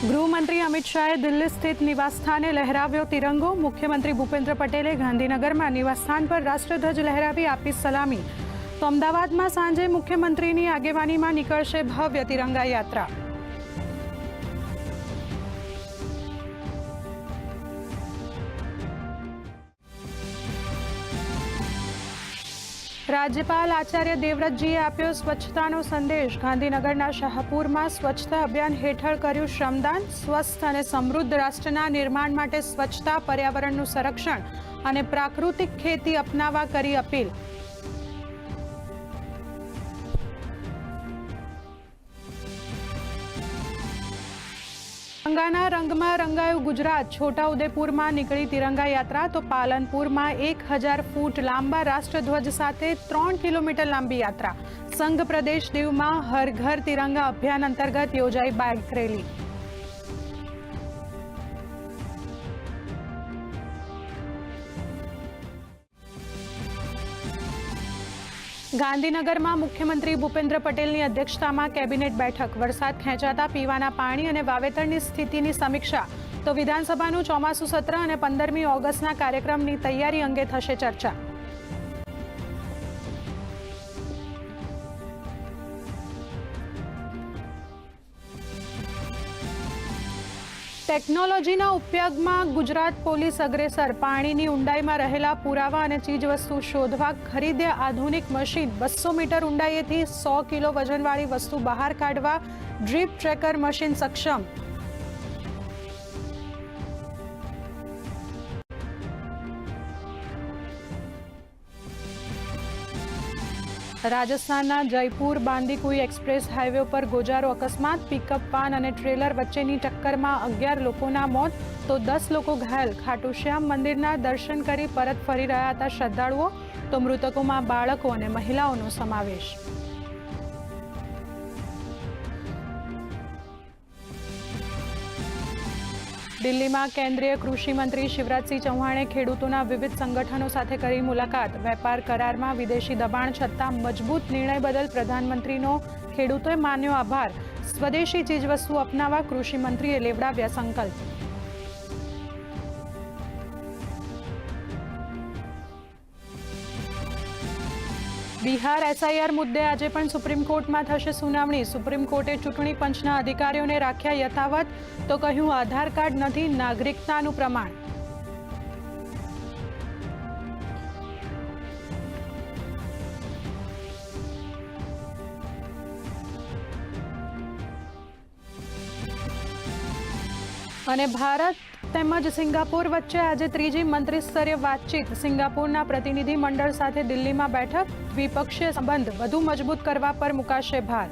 ગૃહમંત્રી અમિત શાહે દિલ્હી સ્થિત નિવાસસ્થાને લહેરાવ્યો તિરંગો. મુખ્યમંત્રી ભૂપેન્દ્ર પટેલે ગાંધીનગરમાં નિવાસસ્થાન પર રાષ્ટ્રધ્વજ લહેરાવી આપી સલામી. તો અમદાવાદમાં સાંજે મુખ્યમંત્રીની આગેવાનીમાં નીકળશે ભવ્ય તિરંગા યાત્રા. રાજ્યપાલ આચાર્ય દેવવ્રતજીએ આપ્યો સ્વચ્છતાનો સંદેશ. ગાંધીનગરના શાહપુરમાં સ્વચ્છતા અભિયાન હેઠળ કર્યું શ્રમદાન. સ્વસ્થ અને સમૃદ્ધ રાષ્ટ્રના નિર્માણ માટે સ્વચ્છતા, પર્યાવરણનું સંરક્ષણ અને પ્રાકૃતિક ખેતી અપનાવવા કરી અપીલ. તિરંગાના રંગમાં રંગાયું ગુજરાત. છોટાઉદેપુરમાં નીકળી તિરંગા યાત્રા તો પાલનપુરમાં એક હજાર ફૂટ લાંબા રાષ્ટ્રધ્વજ સાથે ત્રણ કિલોમીટર લાંબી યાત્રા. સંઘ પ્રદેશ દીવમાં હર ઘર તિરંગા અભિયાન અંતર્ગત યોજાઈ બાઇક રેલી. ગાંધીનગરમાં મુખ્યમંત્રી ભૂપેન્દ્ર પટેલની અધ્યક્ષતામાં કેબિનેટ બેઠક. વરસાદ ખેંચાતા પીવાના પાણી અને વાવેતરની સ્થિતિની સમીક્ષા. તો વિધાનસભાનું ચોમાસું સત્ર અને પંદરમી ઓગસ્ટના કાર્યક્રમની તૈયારી અંગે થશે ચર્ચા. ટેકનોલોજીના ઉપયોગમાં ગુજરાત પોલીસ અગ્રેસર પાણીની ઊંડાઈમાં રહેલા પુરાવા અને ચીજવસ્તુ શોધવા ખરીદે આધુનિક મશીન. બસો મીટર ઊંડાઈએથી સો કિલો વજનવાળી વસ્તુ બહાર કાઢવા ડ્રીપ ટ્રેકર મશીન સક્ષમ. રાજસ્થાનના જયપુર બાંદીકુઈ એક્સપ્રેસ હાઈવે પર ગોજારો અકસ્માત, પિકઅપ વાન અને ટ્રેલર વચ્ચેની ટક્કરમાં અગિયાર લોકોના મોત, તો દસ લોકો ઘાયલ. ખાટુ શ્યામ મંદિરના દર્શન કરી પરત ફરી રહ્યા હતા શ્રદ્ધાળુઓ, તો મૃતકોમાં બાળકો અને મહિલાઓનો સમાવેશ. દિલ્હીમાં કેન્દ્રીય કૃષિ મંત્રી શિવરાજસિંહ ચૌહાણે ખેડૂતોના વિવિધ સંગઠનો સાથે કરી મુલાકાત. વેપાર કરારમાં વિદેશી દબાણ છતાં મજબૂત નિર્ણય બદલ પ્રધાનમંત્રીનો ખેડૂતોએ માન્યો આભાર. સ્વદેશી ચીજવસ્તુ અપનાવવા કૃષિ મંત્રીએ લેવડાવ્યા સંકલ્પ. બિહાર એસઆઈઆર મુદ્દે આજે પણ સુપ્રીમ કોર્ટમાં થશે સુનાવણી. સુપ્રીમ કોર્ટે ચૂંટણી પંચના અધિકારીઓને રાખ્યા યથાવત, તો કહ્યું આધાર કાર્ડ નથી, નાગરિકતાનું પ્રમાણ. અને ભારત તેમજ સિંગાપોર વચ્ચે આજે ત્રીજી મંત્રી સ્તરીય વાતચીત. સિંગાપોરના પ્રતિનિધિ મંડળ સાથે દિલ્હીમાં બેઠક, દ્વિપક્ષીય સંબંધ વધુ મજબૂત કરવા પર મુકાશે ભાર.